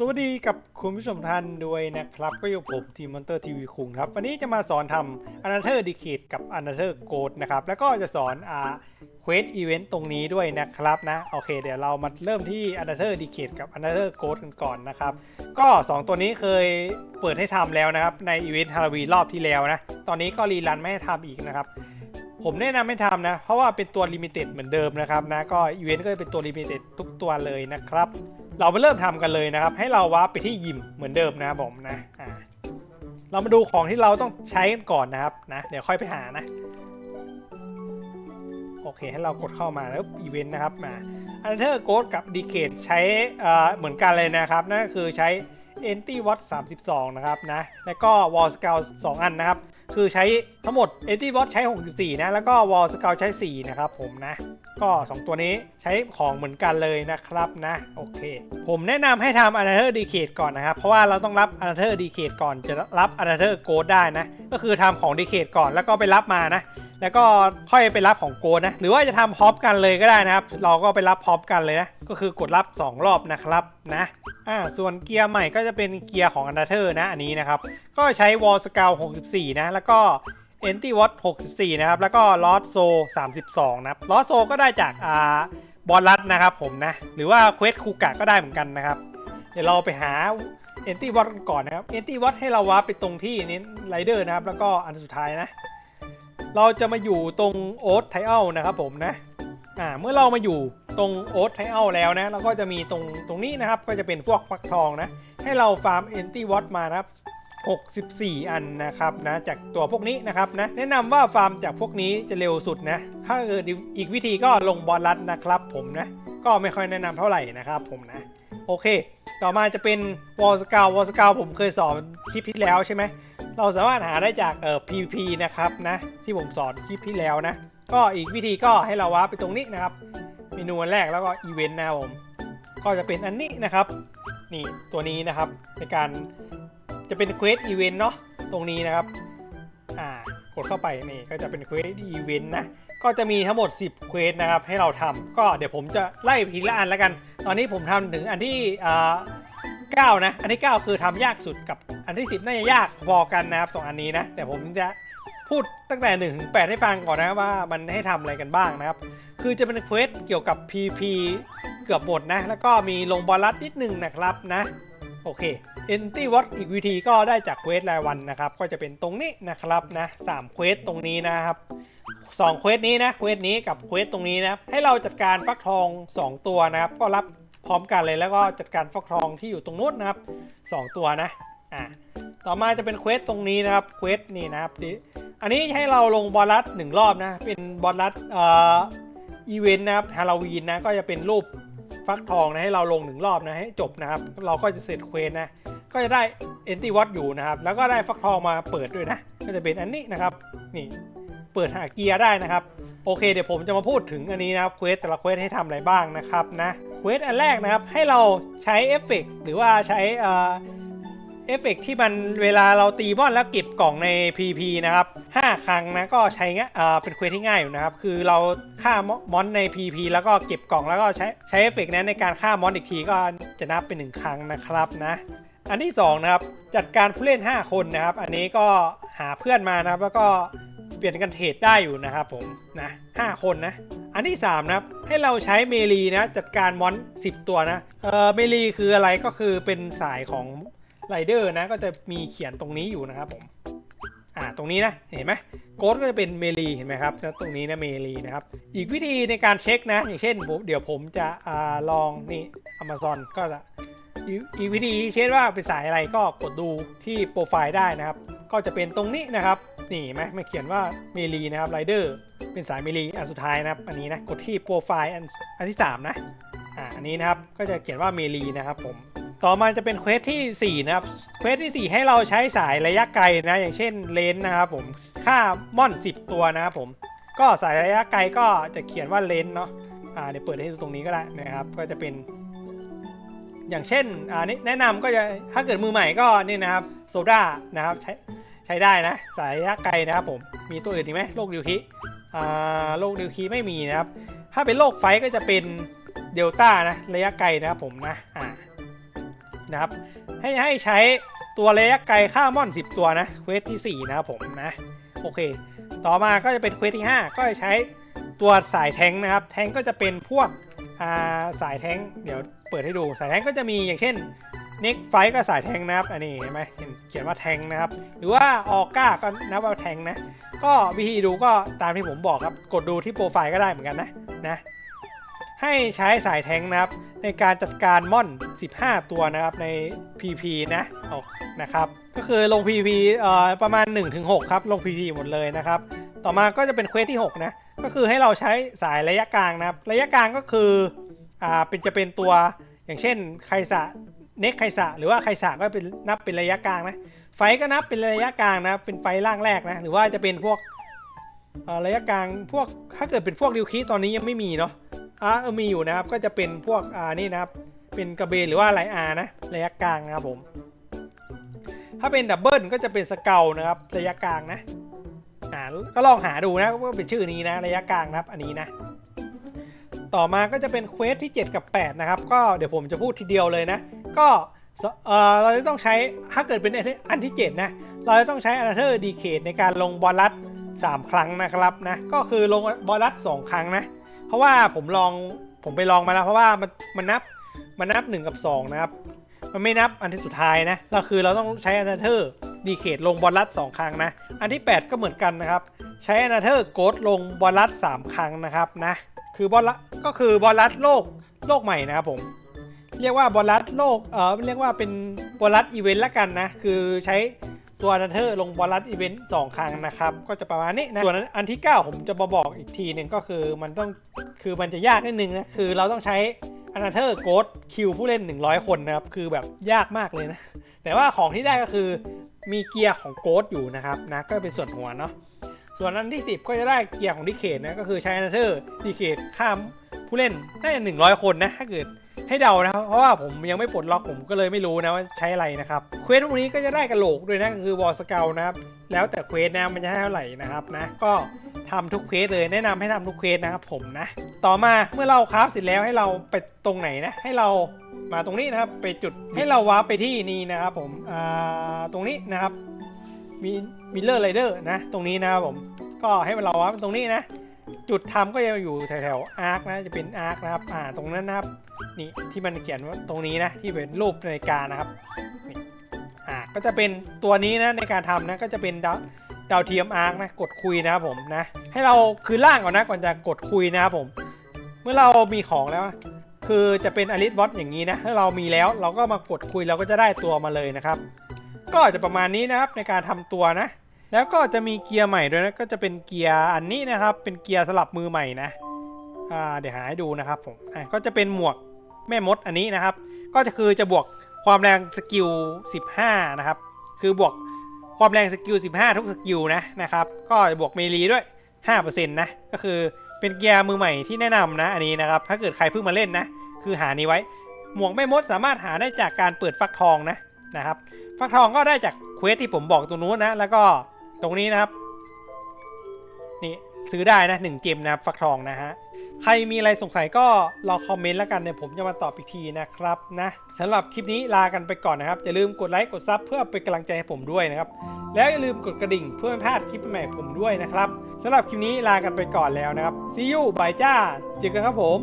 สวัสดีกับคุณผู้ชมท่านด้วยนะครับ ก็อยู่ผมทีมมอนเตอร์ทีวีคุงครับ วันนี้จะมาสอนทำ a n a t h e r d e c a d e กับ a n a t h e r Code นะครับ แล้วก็จะสอนอ่าเควสอีเวนต์ตรงนี้ด้วยนะครับนะ โอเคเดี๋ยวเรามาเริ่มที่ a n a t h e r d e c a d e กับ a n a t h e r Code กันก่อนนะครับ ก็ 2 ตัวนี้เคยเปิดให้ทำแล้วนะครับ ในอีเวนต์ฮาโลวีนรอบที่แล้วนะ ตอนนี้ก็รีรันไม่ให้ทำอีกนะครับผมแนะนำให้ทำนะ เพราะว่าเป็นตัวลิมิเต็ดเหมือนเดิมนะครับนะ ก็อีเวนต์ก็จะเป็นตัวลิมิเต็ดทุกตัวเลยนะครับ เรามาเริ่มทำกันเลยนะครับ ให้เราวาร์ปไปที่ยิมเหมือนเดิมนะครับผมนะอ่าเรามาดูของที่เราต้องใช้กันก่อนนะครับนะเดี๋ยวค่อยไปหานะ โอเคให้เรากดเข้ามาแล้วอีเวนต์นะครับมาอันเทอร์โกดกับดีเคทใช้เหมือนกันเลยนะครับ นั่นก็คือใช้ e n t y Watt 32 นะครับนะ แล้วก็ Wall Scout 2 อันนะครับ คือใช้ทั้งหมด e n t y Watt ใช้ 64 นะ แล้วก็วอลสกาวใช้ 4 นะครับผมนะ ก็ 2 ตัวนี้ใช้ของเหมือนกันเลยนะครับนะ โอเค ผมแนะนำให้ทำอนาเธอร์ดีเคทก่อนนะครับ เพราะว่าเราต้องรับอนาเธอร์ดีเคทก่อนจะรับอนาเธอร์โกดได้นะ ก็คือทำของดีเคทก่อนแล้วก็ไปรับมานะ แล้วก็ค่อยไปรับของโกนะ หรือว่าจะทำพร้อมกันเลยก็ได้นะครับ เราก็ไปรับพร้อมกันเลยนะ ก็คือกดรับ 2 รอบนะครับนะอ่าส่วนเกียร์ใหม่ก็จะเป็นเกียร์ของ u n d e r t e r นะอันนี้นะครับ ก็ใช้ Wall Scout 64 นะ แล้วก็ e n t y Watt 64 นะครับ แล้วก็ Lost s o 32 นะครับ Lost s o ก็ได้จากอ่าบอลลัดนะครับผมนะ หรือว่า Quest คูกะก็ได้เหมือนกันนะครับ เดี๋ยวเราไปหา e n t y Watt กันก่อนนะครับ e n t y Watt ให้เราวาร์ปไปตรงที่นี้ไรเดอร์นะครับ แล้วก็อันสุดท้ายนะ เราจะมาอยู่ตรงโอ๊ตไทเอลนะครับผมนะอ่าเมื่อเรามาอยู่ตรงโอ๊ตไทเอลแล้วนะเราก็จะมีตรงตรงนี้นะครับก็จะเป็นพวกฟักทองนะให้เราฟาร์มเอนตี้วอตมานะครับ64 อันนะครับนะจากตัวพวกนี้นะครับนะแนะนำว่าฟาร์มจากพวกนี้จะเร็วสุดนะถ้าเกิดอีกวิธีก็ลงบอลลัดนะครับผมนะก็ไม่ค่อยแนะนำเท่าไหร่นะครับผมนะโอเค ต่อมาจะเป็นวอลสกาววอลสกาวผมเคยสอนคลิปที่แล้วใช่ไหม เราสามารถหาได้จากเอ่อ PVP นะครับนะที่ผมสอนคลิปที่แล้วนะ ก็อีกวิธีก็ให้เราวาไปตรงนี้นะครับ เมนูอันแรกแล้วก็อีเวนต์นะครับผมก็จะเป็นอันนี้นะครับ นี่ตัวนี้นะครับในการจะเป็นเควสอีเวนต์เนาะตรงนี้นะครับอ่ากดเข้าไปนี่ก็จะเป็นเควสอีเวนต์นะก็จะมีทั้งหมด 10เควสนะครับให้เราทำก็เดี๋ยวผมจะไล่ทีละอันแล้วกัน ตอนนี้ผมทำถึงอันที่อ่า9นะอันที่ 9 คือทำยากสุดกับ อันที่ 10 น่าจะยากพอกันนะครับสองอันนี้นะ แต่ผมจะพูดตั้งแต่1ถึง8ให้ฟังก่อนนะว่ามันให้ทำอะไรกันบ้างนะครับ คือจะเป็นเควสเกี่ยวกับ PP เกือบหมดนะ แล้วก็มีลงบอลลัดนิดหนึ่งนะครับนะโอเค e n t y Watch อีกวิธีก็ได้จากเควสรายวันนะครับ ก็จะเป็นตรงนี้นะครับนะ3เควสตรงนี้นะครับสองเควสนี้นะเควสนี้กับเควสตรงนี้นะครับให้เราจัดการฟักทอง 2 ตัวนะครับ ก็รับพร้อมกันเลยแล้วก็จัดการฟักทองที่อยู่ตรงนู้นนะครับ 2 ตัวนะ อ่าต่อมาจะเป็นเควสตรงนี้นะครับเควสนี่นะครับอันนี้ให้เราลงบอลลัดหนึ่งรอบนะเป็นบอลลัดเอ่ออีเวนต์นะครับฮาโลวีนนะก็จะเป็นรูปฟักทองนะให้เราลงหนึ่งรอบนะให้จบนะครับ เราก็จะเสร็จเควสนะก็จะได้เอนติวอตอยู่นะครับ แล้วก็ได้ฟักทองมาเปิดด้วยนะ ก็จะเป็นอันนี้นะครับ นี่เปิดหาเกียร์ได้นะครับ โอเคเดี๋ยวผมจะมาพูดถึงอันนี้นะครับเควสแต่ละเควสให้ทำอะไรบ้างนะครับนะเควสอันแรกนะครับให้เราใช้เอฟเฟกต์หรือว่าใช้เอ่อ เอฟเฟกต์ที่มันเวลาเราตีบอลแล้วเก็บกล่องใน PP นะครับ 5 ครั้งนะก็ใช้ง่ายเป็นเควสที่ง่ายอยู่นะครับ คือเราฆ่ามอนใน PP แล้วก็เก็บกล่องแล้วก็ใช้ใช้เอฟเฟกต์นั้นในการฆ่ามอนอีกทีก็จะนับเป็น 1 ครั้งนะครับนะ อันที่สองนะครับจัดการผู้เล่น 5 คนนะครับ อันนี้ก็หาเพื่อนมานะครับแล้วก็เปลี่ยนกันเทรดได้อยู่นะครับผมนะ5คนนะ อันที่ 3 นะครับ ให้เราใช้เมลีนะ จัดการมอน 10 ตัวนะเออเมลีคืออะไรก็คือเป็นสายของ ไรเดอร์นะก็จะมีเขียนตรงนี้อยู่นะครับผมอ่าตรงนี้นะเห็นไหมโค้ดก็จะเป็นเมลีเห็นไหมครับแล้วตรงนี้นะเมลีนะครับอีกวิธีในการเช็คนะ อย่างเช่นผมเดี๋ยวผมจะอ่าลองนี่ Amazon ก็จะอีกวิธีเช็คว่าเป็นสายอะไรก็กดดูที่โปรไฟล์ได้นะครับ ก็จะเป็นตรงนี้นะครับนี่เห็นไหมมันเขียนว่าเมลีนะครับไรเดอร์เป็นสายเมลีอันสุดท้ายนะครับ อันนี้นะกดที่โปรไฟล์อันอันที่ 3 นะอ่าอันนี้นะครับก็จะเขียนว่าเมลีนะครับผม ต่อมาจะเป็นเควสที่ 4 นะครับ เควสที่ 4 ให้เราใช้สายระยะไกลนะ อย่างเช่นเลนนะครับผมค่าม่อน 10 ตัวนะครับผม ก็สายระยะไกลก็จะเขียนว่าเลนเนาะ อ่าเดี๋ยวเปิดให้ดูตรงนี้ก็ได้นะครับ ก็จะเป็น อย่างเช่น อ่านี่แนะนำก็จะ ถ้าเกิดมือใหม่ก็นี่นะครับโซดานะครับใช้ใช้ได้นะ สายระยะไกลนะครับผม มีตัวอื่นอีกไหมโรคดิวคิอ่าโรคดิวคิไม่มีนะครับ ถ้าเป็นโรคไฟก็จะเป็นเดลต้านะระยะไกลนะครับผมนะ อ่า นะครับ ให้ให้ใช้ตัวระยะไกลฆ่ามอน 10 ตัวนะเควสที่ 4 นะครับผมนะโอเค ต่อมาก็จะเป็นเควสที่ 5 ก็จะใช้ตัวสายแทงนะครับ แทงก็จะเป็นพวกาสายแทงเดี๋ยวเปิดให้ดูสายแทงก็จะมีอย่างเช่นน็กไฟก็สายแทงนะครับ อันนี้เห็นไหมเห็นเขียนว่าแทงนะครับ หรือว่าออก้าก็นับว่าแทงนะ ก็วิธีดูก็ตามที่ผมบอกครับ กดดูที่โปรไฟล์ก็ได้เหมือนกันนะนะ ให้ใช้สายแทงนะครับ ในการจัดการม่อน 15 ตัวนะครับใน PP นะโอ้นะครับก็คือลง PP เอ่อประมาณ 1-6 ครับ ลง PP หมดเลยนะครับ ต่อมาก็จะเป็นเควสที่ 6 นะ ก็คือให้เราใช้สายระยะกลางนะครับ ระยะกลางก็คืออ่าเป็นจะเป็นตัวอย่างเช่นไคสะเน็กไคสะหรือว่าไคสะก็เป็นนับเป็นระยะกลางนะไฟก็นับเป็นระยะกลางนะเป็นไฟล่างแรกนะหรือว่าจะเป็นพวกระยะกลางพวกถ้าเกิดเป็นพวกดิวคีตอนนี้ยังไม่มีเนาะ อะมีอยู่นะครับก็จะเป็นพวกอ่านี่นะครับเป็นกระเบนหรือว่าไลอานะระยะกลางนะครับผม ถ้าเป็นดับเบิลก็จะเป็นสเกลนะครับระยะกลางนะอ่าก็ลองหาดูนะว่าเป็นชื่อนี้นะระยะกลางนะครับอันนี้นะ ต่อมาก็จะเป็นเควสที่ 7 กับ 8 นะครับ ก็เดี๋ยวผมจะพูดทีเดียวเลยนะ ก็เออเราจะต้องใช้ถ้าเกิดเป็นอันที่ 7 นะ เราจะต้องใช้อนาเธอร์ดีเคทในการลงบอลลัส3ครั้งนะครับนะก็คือลงบอลลัส2ครั้งนะ เพราะว่าผมลองผมไปลองมาแล้วเพราะว่ามันมันนับมันนับ1กับ2นะครับมันไม่นับอันที่สุดท้ายนะเราคือเราต้องใช้อนาเธอร์ดีเคทลงบอลลัส2ครั้งนะ อันที่ 8 ก็เหมือนกันนะครับ ใช้อนาเธอร์โกดลงบอลลัส3ครั้งนะครับนะคือบอลลัสก็คือบอลลัสโลกโลกใหม่นะครับผมเรียกว่าบอลลัสโลกเออเรียกว่าเป็นบอลลัสอีเวนต์ละกันนะคือใช้ ตัวอนเธอร์ลงบอลลัสอีเวนต์สองครั้งนะครับ ก็จะประมาณนี้นะส่วนอันที่ 9 ผมจะมาบอกอีกทีหนึ่งก็คือมันต้องคือมันจะยากนิดนึงนะคือเราต้องใช้อนาเธอร์โกดคิวผู้เล่น 100 คนนะครับ คือแบบยากมากเลยนะ แต่ว่าของที่ได้ก็คือมีเกียร์ของโกดอยู่นะครับนะก็เป็นส่วนหัวเนาะส่วนอันที่ 10 ก็จะได้เกียร์ของดิเคทนะก็คือใช้อนาเธอร์ดิเคทข้ามผู้เล่นได้หนึ่งร้อยคนนะถ้าเกิด ให้เดานะครับเพราะว่าผมยังไม่ปลดล็อกผมก็เลยไม่รู้นะว่าใช้อะไรนะครับเควสพวกนี้ก็จะได้กระโหลกด้วยนะคือวอลสเกลนะครับแล้วแต่เควสนะมันจะให้เท่าไหร่นะครับนะก็ทำทุกเควสเลยแนะนำให้ทำทุกเควสนะครับผมนะ ต่อมาเมื่อเราคราฟเสร็จแล้วให้เราไปตรงไหนนะ ให้เรามาตรงนี้นะครับไปจุดให้เราวาร์ปไปที่นี่นะครับผมอ่าตรงนี้นะครับมีมิลเลอร์ไรเดอร์นะ ตรงนี้นะครับผมก็ให้เราวาร์ปตรงนี้นะ จุดทำก็จะอยู่แถวๆอาร์คนะจะเป็นอาร์คนะครับอ่าตรงนั้นนะครับนี่ที่มันเขียนว่าตรงนี้นะที่เป็นรูปนาฬิกานะครับนี่อ่าก็จะเป็นตัวนี้นะในการทำนะก็จะเป็นดาวดาวเทียมอาร์คนะกดคุยนะครับผมนะให้เราคือล่างก่อนนะก่อนจะกดคุยนะครับผม เมื่อเรามีของแล้ว คือจะเป็นอลิสบอสอย่างนี้นะถ้าเรามีแล้วเราก็มากดคุยเราก็จะได้ตัวมาเลยนะครับ ก็จะประมาณนี้นะครับในการทำตัวนะ แล้วก็จะมีเกียร์ใหม่ด้วยนะก็จะเป็นเกียร์อันนี้นะครับ เป็นเกียร์สลับมือใหม่นะเดี๋ยวหาให้ดูนะครับผมก็จะเป็นหมวกแม่มดอันนี้นะครับ ก็จะคือจะบวกความแรงสกิล 15 นะครับ คือบวกความแรงสกิล 15 ทุกสกิลนะนะครับ ก็บวกเมลีด้วย 5%นะ ก็คือเป็นเกียร์มือใหม่ที่แนะนำนะอันนี้นะครับ ถ้าเกิดใครเพิ่งมาเล่นนะ คือหานี้ไว้ หมวกแม่มดสามารถหาได้จากการเปิดฟักทองนะนะครับ ฟักทองก็ได้จากเควสที่ผมบอกตรงนู้นนะ แล้วก็ ตรงนี้นะครับ นี่ซื้อได้นะหนึ่งเจมนะครับฟักทองนะฮะใครมีอะไรสงสัยก็รอคอมเมนต์แล้วกันเดี๋ยผมจะมาตอบอีกทีนะครับนะสำหรับคลิปนี้ลากันไปก่อนนะครับ อย่าลืมกดไลค์กดซับเพื่อเป็นกำลังใจให้ผมด้วยนะครับ แล้วอย่าลืมกดกระดิ่งเพื่อไม่พลาดคลิปใหม่ผมด้วยนะครับสำหรับคลิปนี้ลากันไปก่อนแล้วนะครับ see you bye จ้าเจอกันครับผม